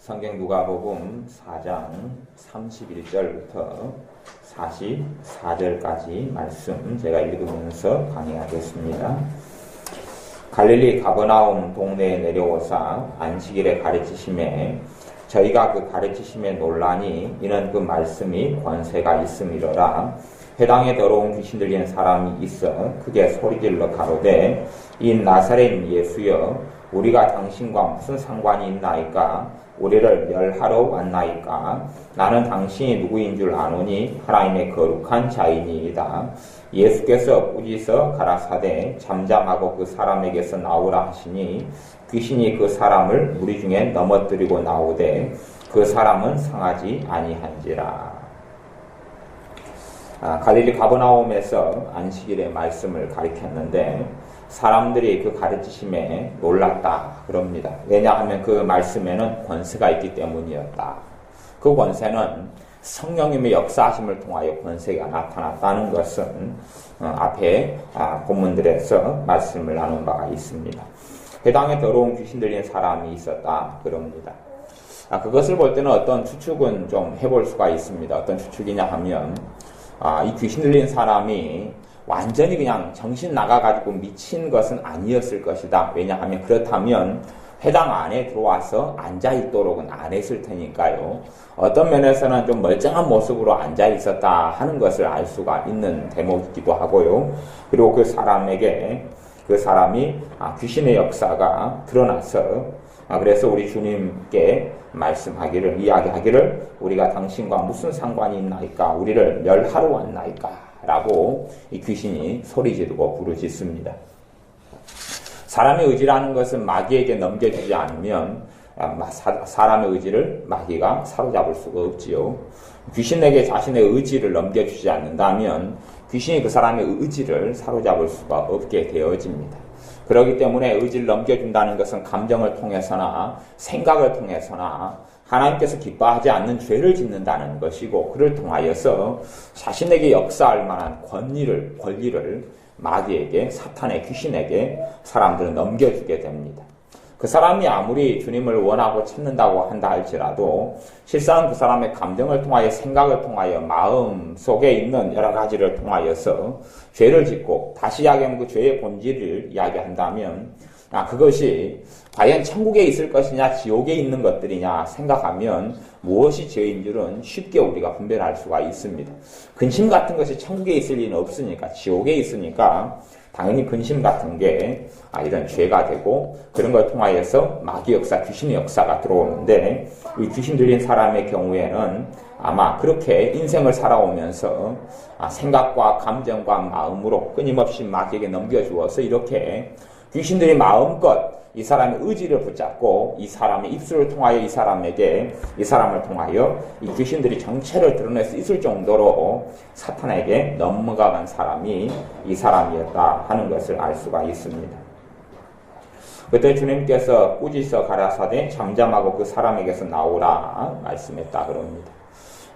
성경 누가복음 4장 31절부터 44절까지 말씀 제가 읽으면서 강의하겠습니다. 갈릴리 가버나움 동네에 내려오사 안식일에 가르치심에 저희가 그 가르치심에 논란이 이는 그 말씀이 권세가 있음이로라 해당에 더러운 귀신 들린 사람이 있어 크게 소리질러 가로되 이 나사렛 예수여 우리가 당신과 무슨 상관이 있나이까 우리를 멸하러 왔나이까? 나는 당신이 누구인 줄 아노니 하나님의 거룩한 자이니이다. 예수께서 꾸짖어 가라사대 잠잠하고 그 사람에게서 나오라 하시니 귀신이 그 사람을 무리 중에 넘어뜨리고 나오되 그 사람은 상하지 아니한지라. 아, 갈릴리 가버나움에서 안식일의 말씀을 가리켰는데 사람들이 그 가르치심에 놀랐다 그럽니다. 왜냐하면 그 말씀에는 권세가 있기 때문이었다. 그 권세는 성령님의 역사하심을 통하여 권세가 나타났다는 것은 어, 앞에 아, 본문들에서 말씀을 나눈 바가 있습니다. 해당에 더러운 귀신 들린 사람이 있었다 그럽니다. 아, 그것을 볼 때는 어떤 추측은 좀 해볼 수가 있습니다. 어떤 추측이냐 하면 아, 이 귀신 들린 사람이 완전히 그냥 정신 나가가지고 미친 것은 아니었을 것이다. 왜냐하면 그렇다면 회당 안에 들어와서 앉아 있도록은 안 했을 테니까요. 어떤 면에서는 좀 멀쩡한 모습으로 앉아 있었다 하는 것을 알 수가 있는 대목이기도 하고요. 그리고 그 사람에게 그 사람이 아, 귀신의 역사가 드러나서 아, 그래서 우리 주님께 말씀하기를 이야기하기를 우리가 당신과 무슨 상관이 있나이까 우리를 멸하러 왔나이까 라고 이 귀신이 소리 지르고 부르짖습니다. 사람의 의지라는 것은 마귀에게 넘겨주지 않으면 아, 사람의 의지를 마귀가 사로잡을 수가 없지요. 귀신에게 자신의 의지를 넘겨주지 않는다면 귀신이 그 사람의 의지를 사로잡을 수가 없게 되어집니다. 그렇기 때문에 의지를 넘겨준다는 것은 감정을 통해서나 생각을 통해서나 하나님께서 기뻐하지 않는 죄를 짓는다는 것이고 그를 통하여서 자신에게 역사할 만한 권리를 권리를 마귀에게 사탄의 귀신에게 사람들은 넘겨주게 됩니다. 그 사람이 아무리 주님을 원하고 찾는다고 한다 할지라도 실상 그 사람의 감정을 통하여 생각을 통하여 마음 속에 있는 여러 가지를 통하여서 죄를 짓고 다시 이야기하면 그 죄의 본질을 이야기한다면 아, 그것이 과연 천국에 있을 것이냐, 지옥에 있는 것들이냐 생각하면 무엇이 죄인 줄은 쉽게 우리가 분별할 수가 있습니다. 근심 같은 것이 천국에 있을 리는 없으니까, 지옥에 있으니까, 당연히 근심 같은 게 아, 이런 죄가 되고 그런 걸 통하여서 마귀 역사, 귀신의 역사가 들어오는데 이 귀신 들린 사람의 경우에는 아마 그렇게 인생을 살아오면서 아, 생각과 감정과 마음으로 끊임없이 마귀에게 넘겨주어서 이렇게 귀신들이 마음껏 이 사람의 의지를 붙잡고 이 사람의 입술을 통하여 이 사람에게 이 사람을 통하여 이 귀신들이 정체를 드러낼 수 있을 정도로 사탄에게 넘어가간 사람이 이 사람이었다 하는 것을 알 수가 있습니다. 그때 주님께서 꾸짖어 가라사대 잠잠하고 그 사람에게서 나오라 말씀했다 그럽니다.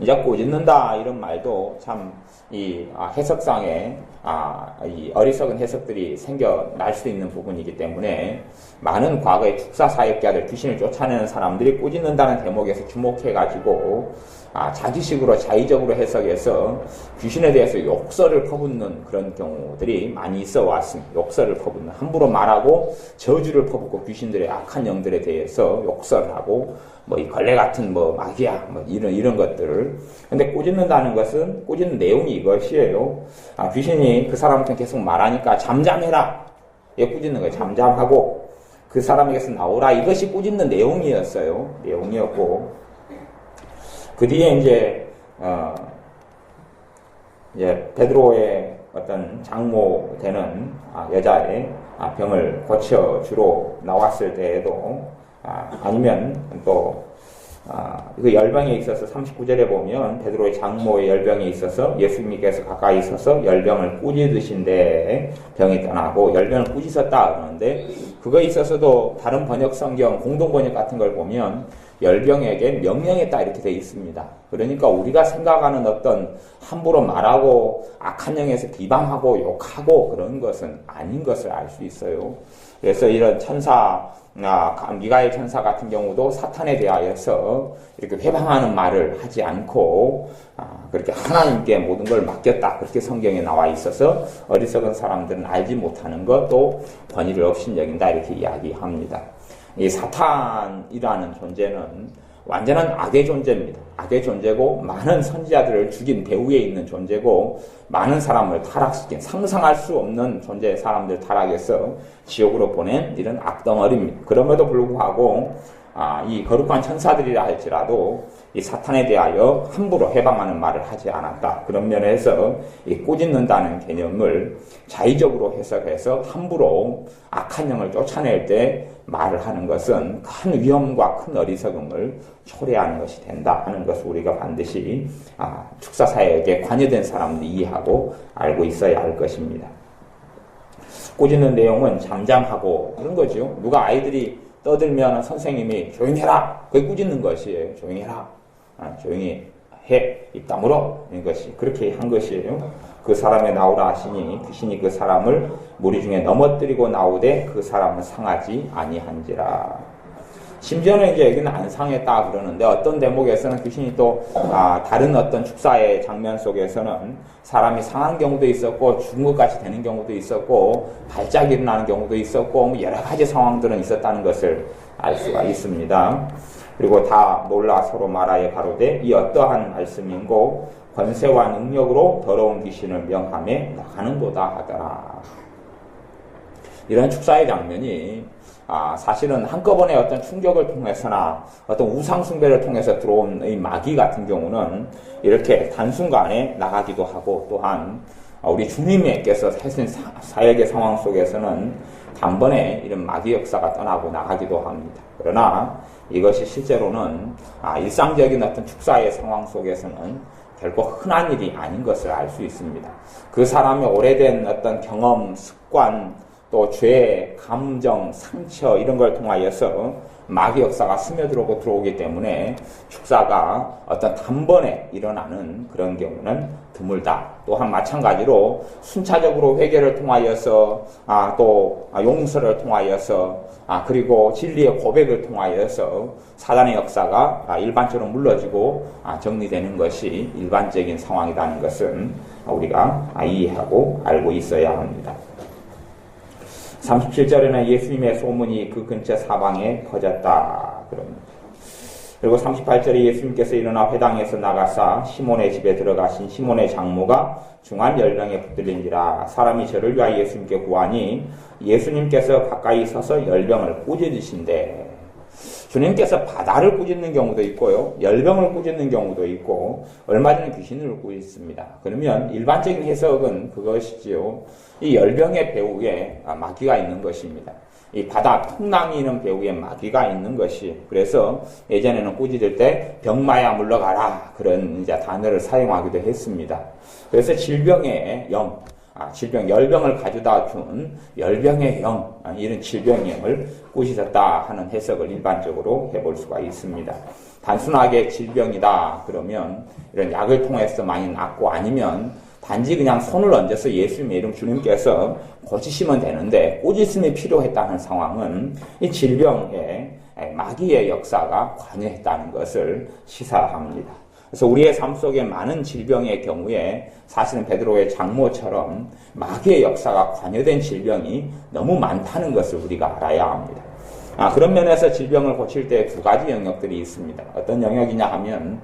이제 꾸짖는다 이런 말도 참이 아, 해석상에 아, 이 어리석은 해석들이 생겨날 수 있는 부분이기 때문에 많은 과거의 축사 사역자들 귀신을 쫓아내는 사람들이 꾸짖는다는 대목에서 주목해가지고 아, 자기식으로 자의적으로 해석해서 귀신에 대해서 욕설을 퍼붓는 그런 경우들이 많이 있어 왔습니다. 욕설을 퍼붓는 함부로 말하고 저주를 퍼붓고 귀신들의 악한 영들에 대해서 욕설을 하고 뭐 이 걸레 같은 뭐 마귀야 뭐 이런 이런 것들을 근데 꾸짖는다는 것은 꾸짖는 내용이 이것이에요. 아, 귀신이 그 사람한테 계속 말하니까 잠잠해라. 예, 꾸짖는 거예요. 잠잠하고 그 사람에게서 나오라. 이것이 꾸짖는 내용이었어요. 내용이었고 그 뒤에 이제 어 이제 베드로의 어떤 장모 되는 아, 여자의 아, 병을 고쳐 주로 나왔을 때에도 아, 아니면 또 아, 그 열병에 있어서 39절에 보면 베드로의 장모의 열병에 있어서 예수님께서 가까이 있어서 열병을 꾸짖으신데 병이 떠나고 열병을 꾸짖었다 그러는데 그거에 있어서도 다른 번역 성경 공동 번역 같은 걸 보면 열병에게 명령했다 이렇게 되어 있습니다. 그러니까 우리가 생각하는 어떤 함부로 말하고 악한 영에서 비방하고 욕하고 그런 것은 아닌 것을 알 수 있어요. 그래서 이런 천사 아, 미가엘 천사 같은 경우도 사탄에 대하여서 이렇게 회방하는 말을 하지 않고 아, 그렇게 하나님께 모든 걸 맡겼다 그렇게 성경에 나와 있어서 어리석은 사람들은 알지 못하는 것도 권위를 없인 여긴다 이렇게 이야기합니다. 이 사탄이라는 존재는 완전한 악의 존재입니다. 악의 존재고 많은 선지자들을 죽인 배후에 있는 존재고 많은 사람을 타락시킨 상상할 수 없는 존재의 사람들 타락해서 지옥으로 보낸 이런 악덩어리입니다. 그럼에도 불구하고 아, 이 거룩한 천사들이라 할지라도 이 사탄에 대하여 함부로 해방하는 말을 하지 않았다. 그런 면에서 이 꾸짖는다는 개념을 자의적으로 해석해서 함부로 악한 영을 쫓아낼 때 말을 하는 것은 큰 위험과 큰 어리석음을 초래하는 것이 된다 하는 것을 우리가 반드시 아, 축사 사역에 관여된 사람들이 이해하고 알고 있어야 할 것입니다. 꾸짖는 내용은 잠잠하고 그런 거죠. 누가 아이들이 떠들면 선생님이 조용히 해라. 그게 꾸짖는 것이에요. 조용히 해라. 아, 조용히 해. 입 다물어. 이런 것이. 그렇게 한 것이에요. 그 사람의 나오라 하시니 귀신이 그 사람을 무리 중에 넘어뜨리고 나오되 그 사람은 상하지 아니한지라. 심지어는 이제 여기는 안 상했다 그러는데 어떤 대목에서는 귀신이 또 아, 다른 어떤 축사의 장면 속에서는 사람이 상한 경우도 있었고 죽은 것 같이 되는 경우도 있었고 발작이 일어나는 경우도 있었고 뭐 여러 가지 상황들은 있었다는 것을 알 수가 있습니다. 그리고 다 놀라 서로 말하여 가로되 이 어떠한 말씀인고 권세와 능력으로 더러운 귀신을 명함에 나가는도다 하더라. 이런 축사의 장면이 아, 사실은 한꺼번에 어떤 충격을 통해서나 어떤 우상숭배를 통해서 들어온 이 마귀 같은 경우는 이렇게 단순간에 나가기도 하고 또한 우리 주님께서 하신 사역의 상황 속에서는 단번에 이런 마귀 역사가 떠나고 나가기도 합니다. 그러나 이것이 실제로는 아, 일상적인 어떤 축사의 상황 속에서는 결코 흔한 일이 아닌 것을 알 수 있습니다. 그 사람의 오래된 어떤 경험, 습관, 또 죄, 감정, 상처 이런 걸 통하여서 마귀 역사가 스며들어오고 들어오기 때문에 축사가 어떤 단번에 일어나는 그런 경우는 드물다. 또한 마찬가지로 순차적으로 회개를 통하여서 아, 또 용서를 통하여서 아, 그리고 진리의 고백을 통하여서 사단의 역사가 아, 일반적으로 물러지고 아, 정리되는 것이 일반적인 상황이라는 것은 우리가 이해하고 알고 있어야 합니다. 37절에는 예수님의 소문이 그 근처 사방에 퍼졌다. 그럽니다. 그리고 38절에 예수님께서 일어나 회당에서 나가사 시몬의 집에 들어가신 시몬의 장모가 중한 열병에 붙들린지라 사람이 저를 위하여 예수님께 구하니 예수님께서 가까이 서서 열병을 꾸짖으신데 주님께서 바다를 꾸짖는 경우도 있고요. 열병을 꾸짖는 경우도 있고 얼마 전에 귀신을 꾸짖습니다. 그러면 일반적인 해석은 그것이지요. 이 열병의 배후에 마귀가 있는 것입니다. 이 바다 풍랑이 있는 배후에 마귀가 있는 것이 그래서 예전에는 꾸짖을 때 병마야 물러가라 그런 이제 단어를 사용하기도 했습니다. 그래서 질병의 영, 아, 질병, 열병을 가져다 준 열병의 영, 아, 이런 질병의 영을 꾸짖었다 하는 해석을 일반적으로 해볼 수가 있습니다. 단순하게 질병이다 그러면 이런 약을 통해서 많이 낫고 아니면 단지 그냥 손을 얹어서 예수님의 이름 주님께서 고치시면 되는데 꾸짖음이 필요했다는 상황은 이 질병에 마귀의 역사가 관여했다는 것을 시사합니다. 그래서 우리의 삶 속에 많은 질병의 경우에 사실은 베드로의 장모처럼 마귀의 역사가 관여된 질병이 너무 많다는 것을 우리가 알아야 합니다. 아, 그런 면에서 질병을 고칠 때 두 가지 영역들이 있습니다. 어떤 영역이냐 하면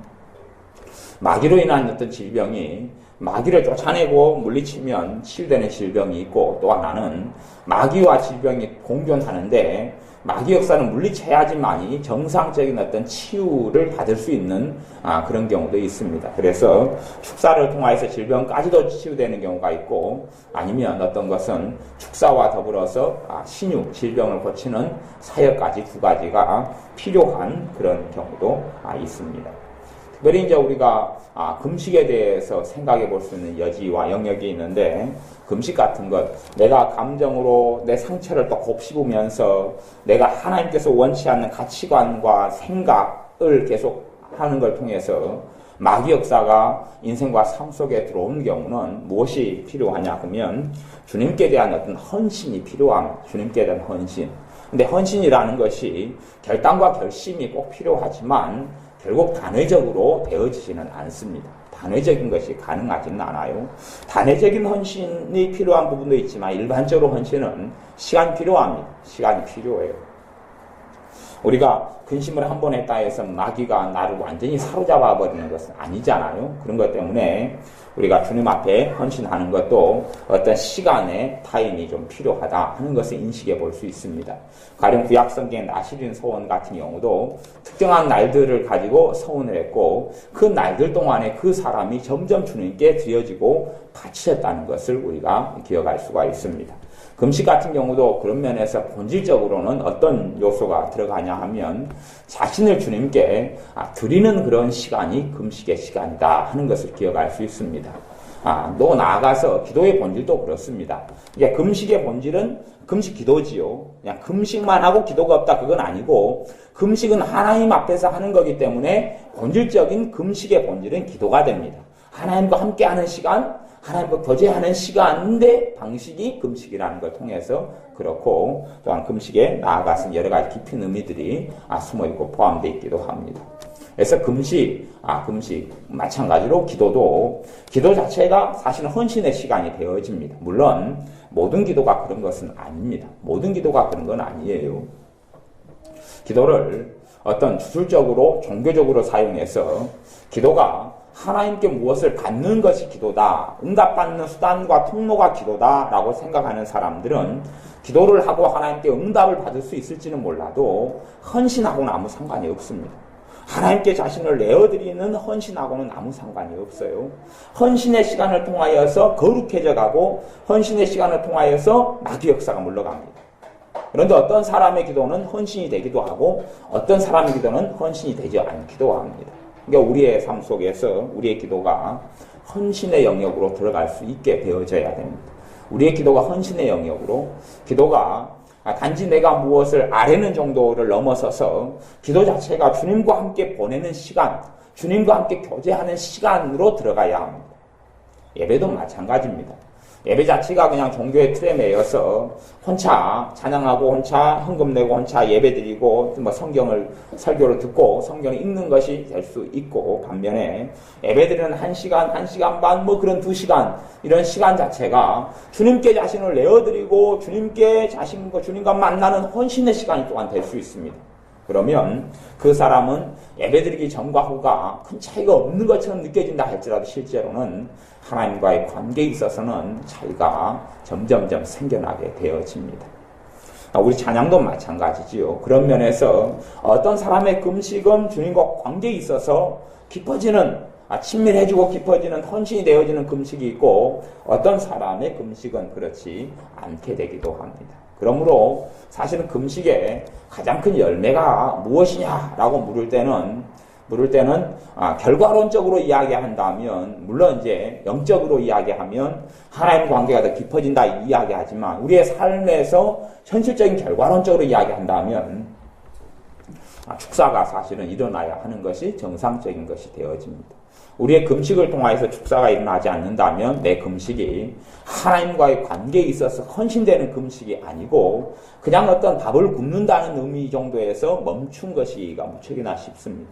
마귀로 인한 어떤 질병이 마귀를 쫓아내고 물리치면 치유되는 질병이 있고 또 하나는 마귀와 질병이 공존하는데 마귀 역사는 물리쳐야지만이 정상적인 어떤 치유를 받을 수 있는 아, 그런 경우도 있습니다. 그래서 축사를 통해서 질병까지도 치유되는 경우가 있고 아니면 어떤 것은 축사와 더불어서 아, 신유, 질병을 고치는 사역까지 두 가지가 필요한 그런 경우도 아, 있습니다. 특별히 이제 우리가 아, 금식에 대해서 생각해 볼 수 있는 여지와 영역이 있는데 금식 같은 것, 내가 감정으로 내 상처를 또 곱씹으면서 내가 하나님께서 원치 않는 가치관과 생각을 계속 하는 걸 통해서 마귀 역사가 인생과 삶 속에 들어온 경우는 무엇이 필요하냐 하면 주님께 대한 어떤 헌신이 필요합니다. 주님께 대한 헌신. 근데 헌신이라는 것이 결단과 결심이 꼭 필요하지만 결국 단회적으로 되어지지는 않습니다. 단회적인 것이 가능하지는 않아요. 단회적인 헌신이 필요한 부분도 있지만 일반적으로 헌신은 시간이 필요합니다. 시간이 필요해요. 우리가 근심을 한번 했다 해서 마귀가 나를 완전히 사로잡아 버리는 것은 아니잖아요. 그런 것 때문에 우리가 주님 앞에 헌신하는 것도 어떤 시간의 타임이 좀 필요하다 하는 것을 인식해 볼 수 있습니다. 가령 구약성경의 나시린 소원 같은 경우도 특정한 날들을 가지고 서원을 했고 그 날들 동안에 그 사람이 점점 주님께 드려지고 바치셨다는 것을 우리가 기억할 수가 있습니다. 금식 같은 경우도 그런 면에서 본질적으로는 어떤 요소가 들어가냐 하면 자신을 주님께 아, 드리는 그런 시간이 금식의 시간이다 하는 것을 기억할 수 있습니다. 아, 또 나아가서 기도의 본질도 그렇습니다. 이게 금식의 본질은 금식 기도지요. 그냥 금식만 하고 기도가 없다 그건 아니고 금식은 하나님 앞에서 하는 거기 때문에 본질적인 금식의 본질은 기도가 됩니다. 하나님과 함께하는 시간, 하나님과 교제하는 시간인데 방식이 금식이라는 걸 통해서 그렇고 또한 금식에 나아가서 여러 가지 깊은 의미들이 아, 숨어 있고 포함되어 있기도 합니다. 그래서 금식, 아, 금식, 마찬가지로 기도도, 기도 자체가 사실은 헌신의 시간이 되어집니다. 물론, 모든 기도가 그런 것은 아닙니다. 모든 기도가 그런 건 아니에요. 기도를 어떤 주술적으로, 종교적으로 사용해서 기도가 하나님께 무엇을 받는 것이 기도다. 응답받는 수단과 통로가 기도다 라고 생각하는 사람들은 기도를 하고 하나님께 응답을 받을 수 있을지는 몰라도 헌신하고는 아무 상관이 없습니다. 하나님께 자신을 내어드리는 헌신하고는 아무 상관이 없어요. 헌신의 시간을 통하여서 거룩해져 가고 헌신의 시간을 통하여서 마귀 역사가 물러갑니다. 그런데 어떤 사람의 기도는 헌신이 되기도 하고 어떤 사람의 기도는 헌신이 되지 않기도 합니다. 그러니까 우리의 삶 속에서 우리의 기도가 헌신의 영역으로 들어갈 수 있게 되어져야 됩니다. 우리의 기도가 헌신의 영역으로 기도가 단지 내가 무엇을 아뢰는 정도를 넘어서서 기도 자체가 주님과 함께 보내는 시간, 주님과 함께 교제하는 시간으로 들어가야 합니다. 예배도 마찬가지입니다. 예배 자체가 그냥 종교의 틀에 매여서 혼자 찬양하고 혼자 헌금 내고 혼자 예배 드리고 뭐 성경을 설교를 듣고 성경을 읽는 것이 될 수 있고 반면에 예배 드리는 한 시간, 한 시간 반, 뭐 그런 두 시간 이런 시간 자체가 주님께 자신을 내어드리고 주님께 자신과 주님과 만나는 헌신의 시간이 또한 될 수 있습니다. 그러면 그 사람은 예배드리기 전과 후가 큰 차이가 없는 것처럼 느껴진다 할지라도 실제로는 하나님과의 관계에 있어서는 차이가 점점점 생겨나게 되어집니다. 우리 찬양도 마찬가지지요. 그런 면에서 어떤 사람의 금식은 주님과 관계에 있어서 깊어지는 아, 친밀해지고 깊어지는 헌신이 되어지는 금식이 있고 어떤 사람의 금식은 그렇지 않게 되기도 합니다. 그러므로 사실은 금식의 가장 큰 열매가 무엇이냐라고 물을 때는 물을 때는 아, 결과론적으로 이야기한다면 물론 이제 영적으로 이야기하면 하나님 관계가 더 깊어진다 이야기하지만 우리의 삶에서 현실적인 결과론적으로 이야기한다면 아, 축사가 사실은 일어나야 하는 것이 정상적인 것이 되어집니다. 우리의 금식을 통하여서 축사가 일어나지 않는다면 내 금식이 하나님과의 관계에 있어서 헌신되는 금식이 아니고 그냥 어떤 밥을 굶는다는 의미 정도에서 멈춘 것이가 무척이나 쉽습니다.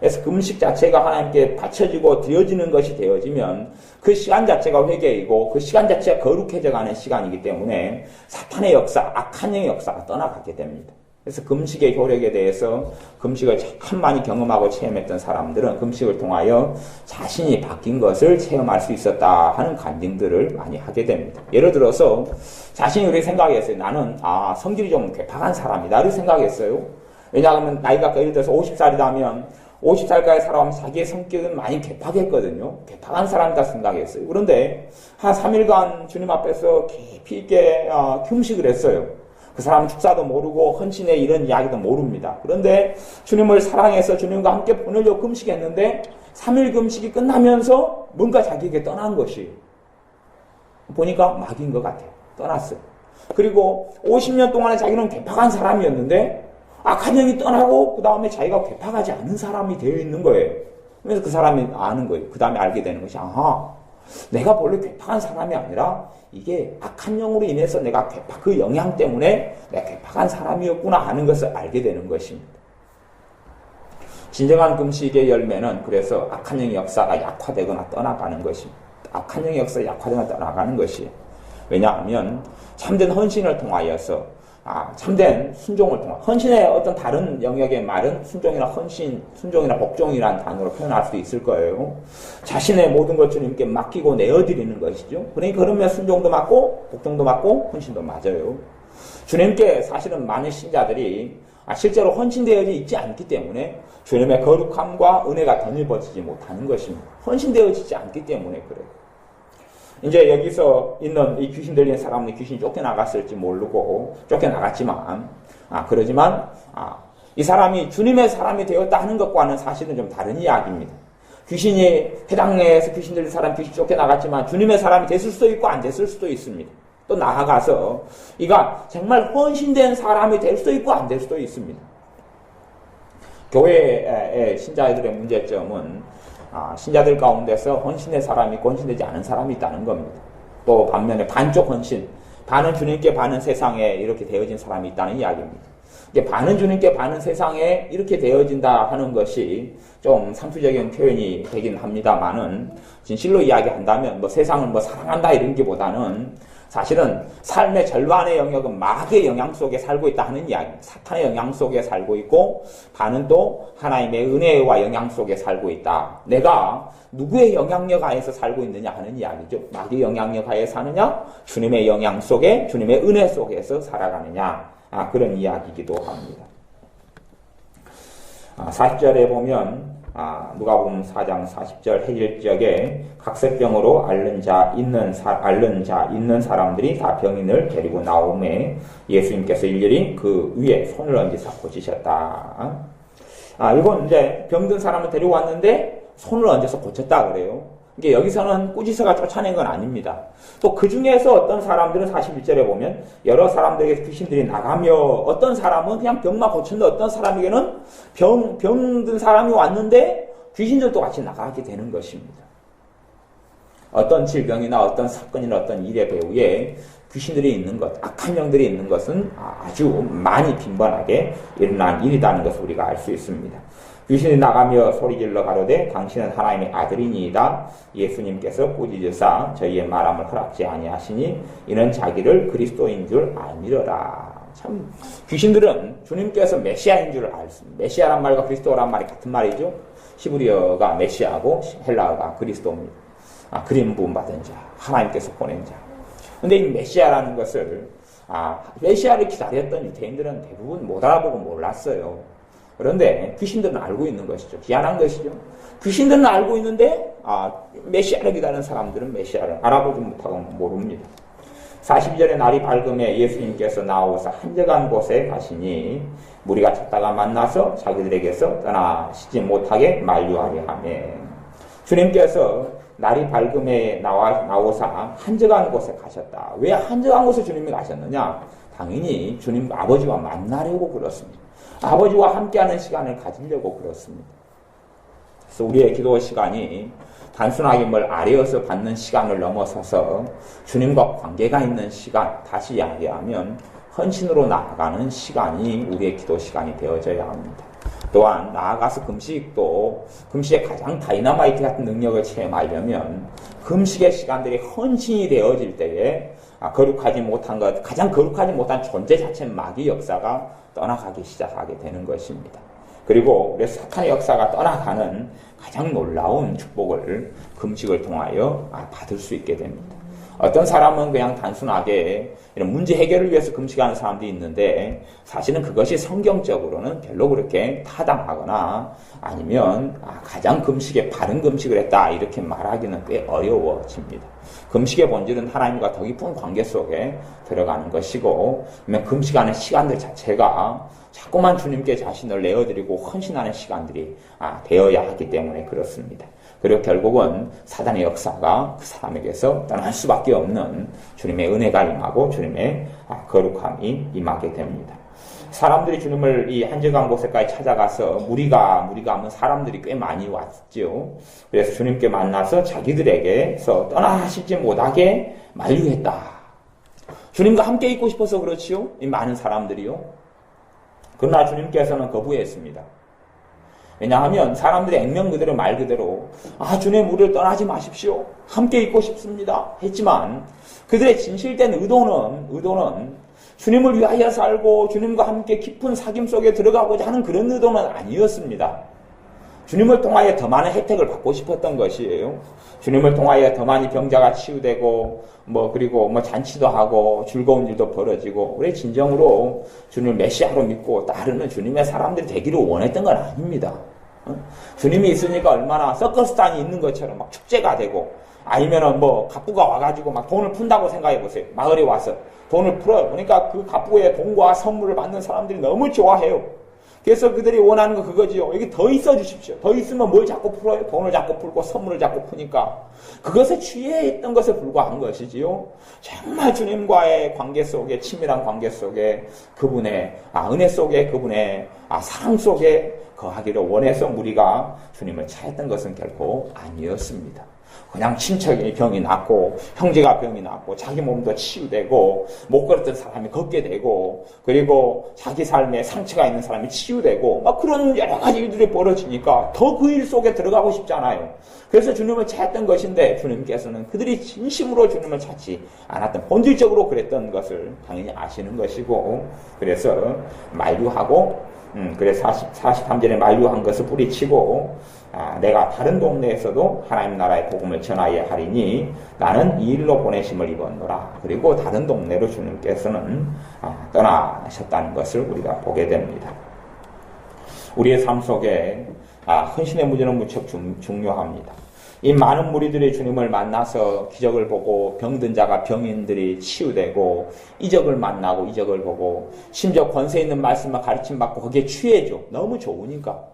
그래서 금식 자체가 하나님께 바쳐지고 드려지는 것이 되어지면 그 시간 자체가 회개이고 그 시간 자체가 거룩해져 가는 시간이기 때문에 사탄의 역사, 악한 영의 역사가 떠나가게 됩니다. 그래서 금식의 효력에 대해서 금식을 참 많이 경험하고 체험했던 사람들은 금식을 통하여 자신이 바뀐 것을 체험할 수 있었다 하는 간증들을 많이 하게 됩니다. 예를 들어서 자신이 우리 생각했어요. 나는 아 성질이 좀 괴팍한 사람이다를 생각했어요. 왜냐하면 나이가 예를 들어서 50살이라면 50살까지 살아가면 자기의 성격은 많이 개팍했거든요. 개팍한 사람이다 생각했어요. 그런데 한 3일간 주님 앞에서 깊이 있게 어, 금식을 했어요. 그 사람은 축사도 모르고 헌신의 이런 이야기도 모릅니다. 그런데 주님을 사랑해서 주님과 함께 보내려고 금식했는데 3일 금식이 끝나면서 뭔가 자기에게 떠난 것이 보니까 막인 것 같아요. 떠났어요. 그리고 50년 동안에 자기는 개팍한 사람이었는데 악한 영이 떠나고 그 다음에 자기가 개팍하지 않은 사람이 되어 있는 거예요. 그래서 그 사람이 아는 거예요. 그 다음에 알게 되는 것이 아하 내가 원래 괴팍한 사람이 아니라 이게 악한 영으로 인해서 내가 괴팍, 그 영향 때문에 내가 괴팍한 사람이었구나 하는 것을 알게 되는 것입니다. 진정한 금식의 열매는 그래서 악한 영의 역사가 약화되거나 떠나가는 것입니다. 악한 영의 역사가 약화되거나 떠나가는 것이에요. 왜냐하면 참된 헌신을 통하여서 아, 참된 순종을 통한 헌신의 어떤 다른 영역의 말은 순종이나 헌신, 순종이나 복종이라는 단어로 표현할 수 있을 거예요. 자신의 모든 것 주님께 맡기고 내어드리는 것이죠. 그러니까 그러면 순종도 맞고 복종도 맞고 헌신도 맞아요. 주님께 사실은 많은 신자들이 아, 실제로 헌신되어져 있지 않기 때문에 주님의 거룩함과 은혜가 덧입어지지 못하는 것입니다. 헌신되어지지 않기 때문에 그래요. 이제 여기서 있는 이 귀신 들린 사람은 귀신이 쫓겨나갔을지 모르고 쫓겨나갔지만 아 그러지만 아, 이 사람이 주님의 사람이 되었다 하는 것과는 사실은 좀 다른 이야기입니다. 귀신이 해당 내에서 귀신 들린 사람 귀신 쫓겨나갔지만 주님의 사람이 됐을 수도 있고 안 됐을 수도 있습니다. 또 나아가서 이가 정말 헌신된 사람이 될 수도 있고 안 될 수도 있습니다. 교회의 신자들의 문제점은 아, 신자들 가운데서 헌신의 사람이 있고 헌신되지 않은 사람이 있다는 겁니다. 또 반면에 반쪽 헌신, 반은 주님께 반은 세상에 이렇게 되어진 사람이 있다는 이야기입니다. 이게 반은 주님께 반은 세상에 이렇게 되어진다 하는 것이 좀 상투적인 표현이 되긴 합니다만은 진실로 이야기한다면 뭐 세상을 뭐 사랑한다 이런 게보다는 사실은 삶의 절반의 영역은 마귀의 영향 속에 살고 있다 하는 이야기. 사탄의 영향 속에 살고 있고 반은 또 하나님의 은혜와 영향 속에 살고 있다. 내가 누구의 영향력 하에서 살고 있느냐 하는 이야기죠. 마귀의 영향력 하에 사느냐, 주님의 영향 속에, 주님의 은혜 속에서 살아가느냐. 아, 그런 이야기이기도 합니다. 아, 40절에 보면 아, 누가복음 4장 40절 해질적에 각색병으로 앓는 자 있는 사, 앓는 자 있는 사람들이 다 병인을 데리고 나오매 예수님께서 일일이 그 위에 손을 얹으사 고치셨다. 아, 이건 이제 병든 사람을 데리고 왔는데 손을 얹어서 고쳤다 그래요. 이게 여기서는 꾸지서가 쫓아낸 건 아닙니다. 또 그 중에서 어떤 사람들은 41절에 보면 여러 사람들에게 귀신들이 나가며 어떤 사람은 그냥 병만 고쳤는데 어떤 사람에게는 병, 병든 사람이 왔는데 귀신들도 같이 나가게 되는 것입니다. 어떤 질병이나 어떤 사건이나 어떤 일의 배후에 귀신들이 있는 것, 악한 영들이 있는 것은 아주 많이 빈번하게 일어난 일이라는 것을 우리가 알 수 있습니다. 귀신이 나가며 소리질러 가로되 당신은 하나님의 아들이니이다. 예수님께서 꾸짖으사 저희의 말함을 허락지 아니하시니 이는 자기를 그리스도인 줄 알미러라. 참 귀신들은 주님께서 메시아인 줄 알습니다. 메시아란 말과 그리스도란 말이 같은 말이죠. 히브리어가 메시아고 헬라어가 그리스도입니다. 아, 그림 부음 받은 자, 하나님께서 보낸 자. 근데 이 메시아라는 것을 아, 메시아를 기다렸던 유대인들은 대부분 못 알아보고 몰랐어요. 그런데 귀신들은 알고 있는 것이죠. 희한한 것이죠. 귀신들은 알고 있는데 아, 메시아를 기다리는 사람들은 메시아를 알아보지 못하고 모릅니다. 42절에 날이 밝음에 예수님께서 나오사 한적한 곳에 가시니 무리가 찾다가 만나서 자기들에게서 떠나시지 못하게 만류하려 하며 주님께서 날이 밝음에 나와, 나오사 한적한 곳에 가셨다. 왜 한적한 곳에 주님이 가셨느냐? 당연히 주님 아버지와 만나려고 그렇습니다. 아버지와 함께하는 시간을 가지려고 그렇습니다. 그래서 우리의 기도 시간이 단순하게 뭘 아래어서 받는 시간을 넘어서서 주님과 관계가 있는 시간, 다시 이야기하면 헌신으로 나아가는 시간이 우리의 기도 시간이 되어져야 합니다. 또한 나아가서 금식도 금식의 가장 다이나마이트 같은 능력을 체험하려면 금식의 시간들이 헌신이 되어질 때에 아, 거룩하지 못한 것, 가장 거룩하지 못한 존재 자체 마귀 역사가 떠나가기 시작하게 되는 것입니다. 그리고 우리 사탄의 역사가 떠나가는 가장 놀라운 축복을 금식을 통하여 아, 받을 수 있게 됩니다. 어떤 사람은 그냥 단순하게 이런 문제 해결을 위해서 금식하는 사람도 있는데 사실은 그것이 성경적으로는 별로 그렇게 타당하거나 아니면 아, 가장 금식에 바른 금식을 했다 이렇게 말하기는 꽤 어려워집니다. 금식의 본질은 하나님과 더 깊은 관계 속에 들어가는 것이고 금식하는 시간들 자체가 자꾸만 주님께 자신을 내어드리고 헌신하는 시간들이 아, 되어야 하기 때문에 그렇습니다. 그리고 결국은 사단의 역사가 그 사람에게서 떠날 수밖에 없는 주님의 은혜가 임하고 주님의 아, 거룩함이 임하게 됩니다. 사람들이 주님을 이 한적한 곳에까지 찾아가서 무리가 무리가 하면 사람들이 꽤 많이 왔죠. 그래서 주님께 만나서 자기들에게서 떠나시지 못하게 만류했다. 주님과 함께 있고 싶어서 그렇지요. 이 많은 사람들이요. 그러나 주님께서는 거부했습니다. 왜냐하면 사람들의 액면 그대로 말 그대로 아 주님 우리를 떠나지 마십시오. 함께 있고 싶습니다. 했지만 그들의 진실된 의도는 의도는 주님을 위하여 살고 주님과 함께 깊은 사귐 속에 들어가고자 하는 그런 의도는 아니었습니다. 주님을 통하여 더 많은 혜택을 받고 싶었던 것이에요. 주님을 통하여 더 많이 병자가 치유되고 뭐 그리고 뭐 잔치도 하고 즐거운 일도 벌어지고 우리 진정으로 주님을 메시아로 믿고 따르는 주님의 사람들이 되기를 원했던 건 아닙니다. 어? 주님이 있으니까 얼마나 서커스단이 있는 것처럼 막 축제가 되고 아니면은 뭐 갑부가 와가지고 막 돈을 푼다고 생각해 보세요. 마을에 와서 돈을 풀어요. 그러니까 그 갑부의 돈과 선물을 받는 사람들이 너무 좋아해요. 그래서 그들이 원하는 거 그거지요. 여기 더 있어 주십시오. 더 있으면 뭘 자꾸 풀어요? 돈을 자꾸 풀고 선물을 자꾸 푸니까. 그것에 취해 있던 것에 불과한 것이지요. 정말 주님과의 관계 속에, 친밀한 관계 속에 그분의, 아, 은혜 속에 그분의, 아, 사랑 속에 거하기를 원해서 우리가 주님을 찾았던 것은 결코 아니었습니다. 그냥 친척이 병이 났고 형제가 병이 났고 자기 몸도 치유되고 못 걸었던 사람이 걷게 되고 그리고 자기 삶에 상처가 있는 사람이 치유되고 막 그런 여러 가지 일들이 벌어지니까 더 그 일 속에 들어가고 싶잖아요. 그래서 주님을 찾았던 것인데 주님께서는 그들이 진심으로 주님을 찾지 않았던 본질적으로 그랬던 것을 당연히 아시는 것이고 그래서 만류하고 음, 그래 40, 43절에 만류한 것을 뿌리치고 아, 내가 다른 동네에서도 하나님 나라의 복음을 전하여 하리니 나는 이 일로 보내심을 입었노라. 그리고 다른 동네로 주님께서는 아, 떠나셨다는 것을 우리가 보게 됩니다. 우리의 삶 속에 아, 헌신의 무지는 무척 중, 중요합니다. 이 많은 무리들이 주님을 만나서 기적을 보고 병든 자가 병인들이 치유되고 이적을 만나고 이적을 보고 심지어 권세 있는 말씀을 가르침 받고 거기에 취해져 너무 좋으니까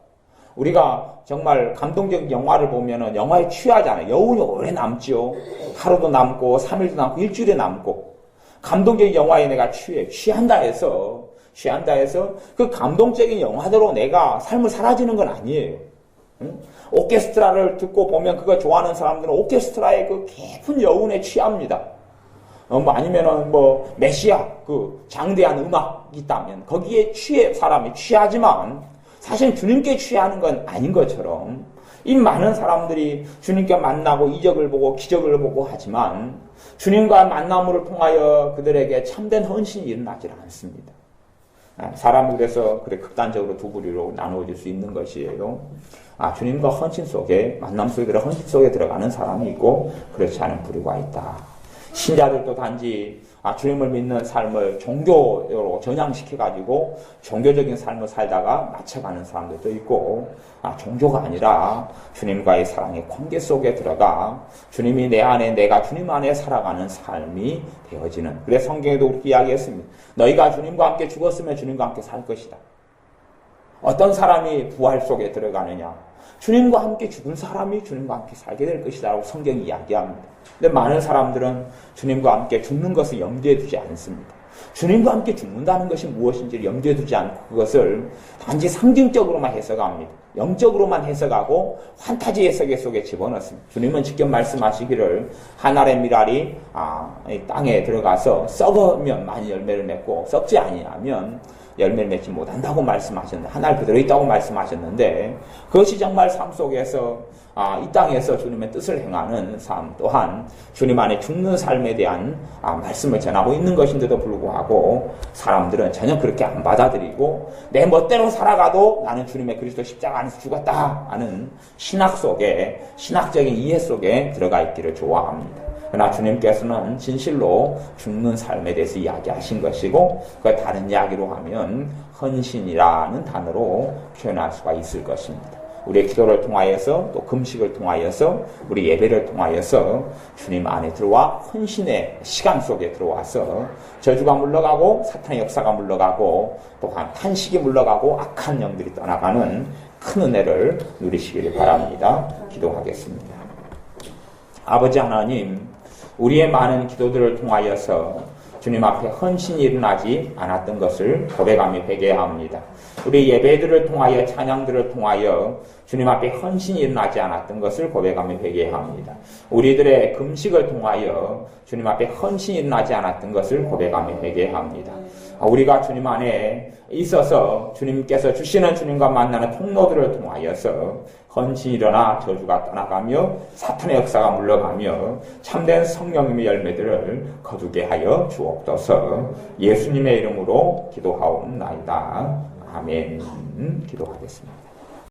우리가 정말 감동적 영화를 보면은 영화에 취하잖아요. 여운이 오래 남죠. 하루도 남고 3일도 남고 일주일에 남고 감동적인 영화에 내가 취해 취한다 해서 취한다 해서 그 감동적인 영화대로 내가 삶을 사라지는 건 아니에요. 응? 오케스트라를 듣고 보면 그거 좋아하는 사람들은 오케스트라의 그 깊은 여운에 취합니다. 어, 뭐 아니면은 뭐 메시아 그 장대한 음악이 있다면 거기에 취해 사람이 취하지만 사실 주님께 취하는 건 아닌 것처럼 이 많은 사람들이 주님께 만나고 이적을 보고 기적을 보고 하지만 주님과 만남을 통하여 그들에게 참된 헌신이 일어나질 않습니다. 아, 사람은 그래서 그래 극단적으로 두 부류로 나누어질 수 있는 것이에요. 아, 주님과 헌신 속에 만남 속에 들어 헌신 속에 들어가는 사람이 있고 그렇지 않은 부류가 있다. 신자들도 단지 아, 주님을 믿는 삶을 종교로 전향시켜가지고 종교적인 삶을 살다가 맞춰가는 사람들도 있고, 아, 종교가 아니라 주님과의 사랑의 관계 속에 들어가 주님이 내 안에 내가 주님 안에 살아가는 삶이 되어지는. 그래서 성경에도 그렇게 이야기했습니다. 너희가 주님과 함께 죽었으면 주님과 함께 살 것이다. 어떤 사람이 부활 속에 들어가느냐? 주님과 함께 죽은 사람이 주님과 함께 살게 될 것이다라고 성경이 이야기합니다. 근데 많은 사람들은 주님과 함께 죽는 것을 염두에 두지 않습니다. 주님과 함께 죽는다는 것이 무엇인지를 염두에 두지 않고 그것을 단지 상징적으로만 해석합니다. 영적으로만 해석하고 환타지 해석 속에 집어넣습니다. 주님은 직접 말씀하시기를 하늘의 미랄이 아, 땅에 들어가서 썩으면 많이 열매를 맺고 썩지 아니하면 열매를 맺지 못한다고 말씀하셨는데 하나를 그대로 있다고 말씀하셨는데 그것이 정말 삶 속에서 아, 이 땅에서 주님의 뜻을 행하는 삶 또한 주님 안에 죽는 삶에 대한 아, 말씀을 전하고 있는 것인데도 불구하고 사람들은 전혀 그렇게 안 받아들이고 내 멋대로 살아가도 나는 주님의 그리스도 십자가 안에서 죽었다 하는 신학 속에 신학적인 이해 속에 들어가 있기를 좋아합니다. 그러나 주님께서는 진실로 죽는 삶에 대해서 이야기하신 것이고 그 다른 이야기로 하면 헌신이라는 단어로 표현할 수가 있을 것입니다. 우리의 기도를 통하여서 또 금식을 통하여서 우리 예배를 통하여서 주님 안에 들어와 헌신의 시간 속에 들어와서 저주가 물러가고 사탄의 역사가 물러가고 또한 탄식이 물러가고 악한 영들이 떠나가는 큰 은혜를 누리시기를 바랍니다. 기도하겠습니다. 아버지 하나님, 우리의 많은 기도들을 통하여서 주님 앞에 헌신이 일어나지 않았던 것을 고백하며 회개합니다. 우리 예배들을 통하여 찬양들을 통하여 주님 앞에 헌신이 일어나지 않았던 것을 고백하며 회개합니다. 우리들의 금식을 통하여 주님 앞에 헌신이 일어나지 않았던 것을 고백하며 회개합니다. 우리가 주님 안에 있어서 주님께서 주시는 주님과 만나는 통로들을 통하여서 헌신이 일어나 저주가 떠나가며 사탄의 역사가 물러가며 참된 성령님의 열매들을 거두게 하여 주옵소서 예수님의 이름으로 기도하옵나이다. 아멘. 기도하겠습니다.